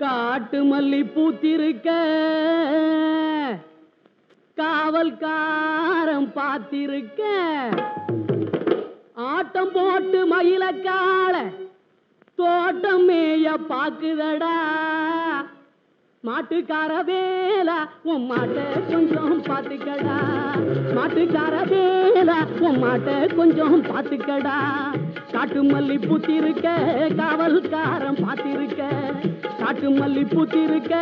காட்டு மல்லி பூத்திருக்க. காவல்காரம் பார்த்திருக்க. ஆட்டம் போட்டு மயிலக்கால தோட்டம் மேய பாக்குதடா. மாட்டுக்கார வேலா உன் மாட்டை கொஞ்சம் பார்த்துக்கடா. மாட்டுக்கார வேலா உன் மாட்டை கொஞ்சம் பார்த்துக்கடா. காட்டு மல்லி பூத்திருக்க காவல்காரன் பார்த்திருக்க. காட்டு மல்லி பூத்திருக்க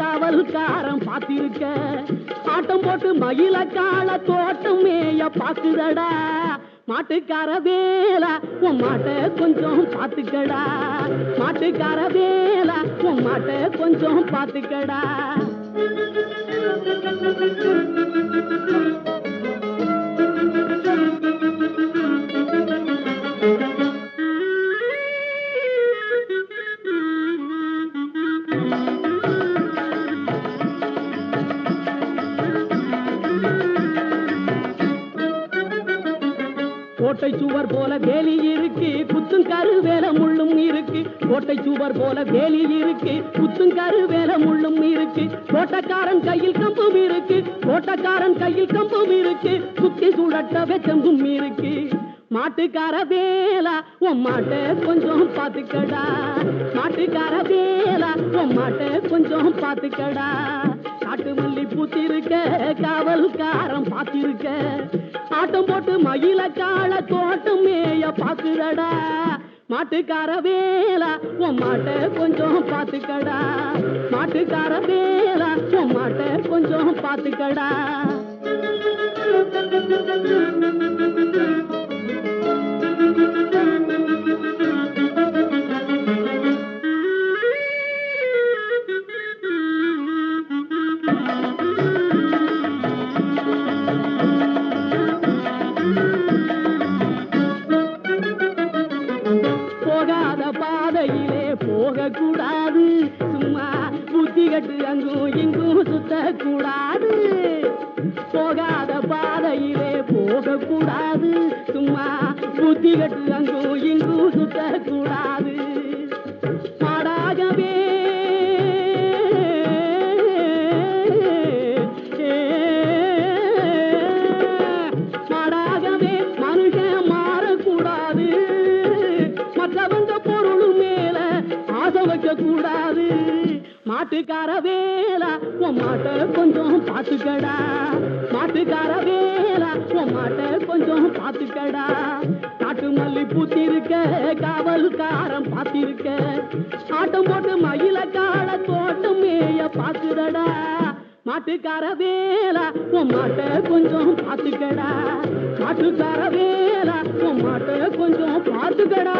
காவல்காரன் பார்த்திருக்க. ஆட்டம் போட்டு மயில கால தோட்டம் மேய பாக்குதடா மாட்டுக்கார வேலா உன் மாட்டை கொஞ்சம் பார்த்துக்கடா. மாட்டுக்கார வேலா உன் மாட்டை கொஞ்சம் பார்த்துக்கடா. கோட்டை சுவர் போல வேலி இருக்கு. குத்தும் கரு வேல முள்ளும் இருக்கு. கோட்டை சுவர் போல வேலி இருக்கு. குத்தும் கரு வேல முள்ளும் இருக்கு. கோட்டக்காரன் கையில் கம்பும் இருக்கு. கோட்டக்காரன் கையில் கம்பும் இருக்கு. சுத்தி சுழட்ட செம்பும் இருக்கு. மாட்டுக்கார வேலா உன் மாட்டை கொஞ்சம் பாத்துக்கடா மாட்டுக்கார வேலா உன் மாட்டை கொஞ்சம் பாத்துக்கடா மல்லி காவல்காரம் காவல்காரன் பாத்திருக்க ஆட்டம் போட்டு மயில கால தோட்டம் மேய பாக்குதடா மாட்டுக்கார வேலா உன் மாட்டை கொஞ்சம் பாத்துக்கடா மாட்டுக்கார வேலா உன் மாட்டை கொஞ்சம் பாத்துக்கடா பாதையிலே போகக்கூடாது. சும்மா புத்தி கட்டு அங்கும் இங்கும் சுத்தக்கூடாது. போகாத பாதையிலே போகக்கூடாது. சும்மா புத்தி கட்டு அங்கும் இங்கும் சுத்தக்கூடாது வைக்க கூடாது மாட்டுக்கார வேலா உன் மாட்டை கொஞ்சம் பாத்துக்கடா மாட்டுக்கார வேலா உன் மாட்டை கொஞ்சம் பாத்துக்கடா காட்டு மல்லி பூத்திருக்க காவல்காரன் பாத்திருக்க ஆட்டம் போட்டு மயில கால தோட்டம் மேய பாக்குதடா மாட்டுக்கார வேலா உன் மாட்டை கொஞ்சம் பாத்துக்கடா மாட்டுக்கார வேலா உன் மாட்டை கொஞ்சம் பாத்துக்கடா